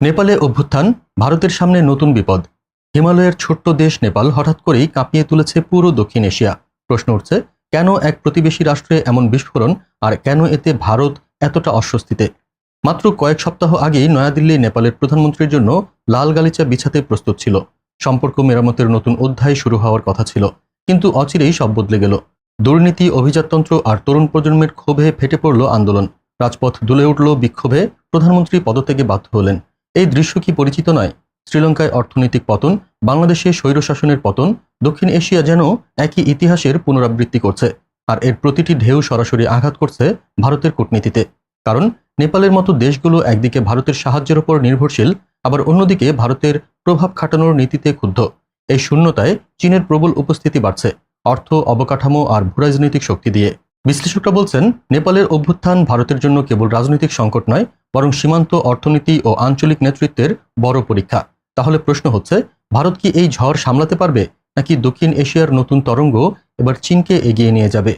নেপালে অভ্যুত্থান, ভারতের সামনে নতুন বিপদ। হিমালয়ের ছোট্ট দেশ নেপাল হঠাৎ করেই কাঁপিয়ে তুলেছে পুরো দক্ষিণ এশিয়া। প্রশ্ন উঠছে, কেন এক প্রতিবেশী রাষ্ট্রে এমন বিস্ফোরণ আর কেন এতে ভারত এতটা অস্বস্তিতে? মাত্র কয়েক সপ্তাহ আগেই নয়াদিল্লি নেপালের প্রধানমন্ত্রীর জন্য লাল গালিচা বিছাতে প্রস্তুত ছিল। সম্পর্ক মেরামতের নতুন অধ্যায় শুরু হওয়ার কথা ছিল, কিন্তু অচিরেই সব বদলে গেল। দুর্নীতি, অভিজাততন্ত্র আর তরুণ প্রজন্মের ক্ষোভে ফেটে পড়ল আন্দোলন। রাজপথ দুলে উঠল বিক্ষোভে, প্রধানমন্ত্রী পদত্যাগে বাধ্য হলেন। এই দৃশ্য কি পরিচিত নয়? শ্রীলঙ্কায় অর্থনৈতিক পতন, বাংলাদেশে স্বৈরশাসনের পতন, দক্ষিণ এশিয়া যেন একই ইতিহাসের পুনরাবৃত্তি করছে। আর এর প্রতিটি ঢেউ সরাসরি আঘাত করছে ভারতের কূটনীতিতে। কারণ নেপালের মতো দেশগুলো একদিকে ভারতের সাহায্যের উপর নির্ভরশীল, আবার অন্যদিকে ভারতের প্রভাব খাটানোর নীতিতে ক্ষুব্ধ। এই শূন্যতায় চীনের প্রবল উপস্থিতি বাড়ছে, অর্থ, অবকাঠামো আর ভূরাজনৈতিক শক্তি দিয়ে। বিশ্লেষকরা বলছেন, নেপালের অভ্যুত্থান ভারতের জন্য কেবল রাজনৈতিক সংকট নয় বরং সীমান্ত অর্থনীতি ও আঞ্চলিক নেতৃত্বের বড় পরীক্ষা। তাহলে প্রশ্ন হচ্ছে, ভারত কি এই ঝড় সামলাতে পারবে, নাকি দক্ষিণ এশিয়ার নতুন তরঙ্গ এবার চীনকে এগিয়ে নিয়ে যাবে?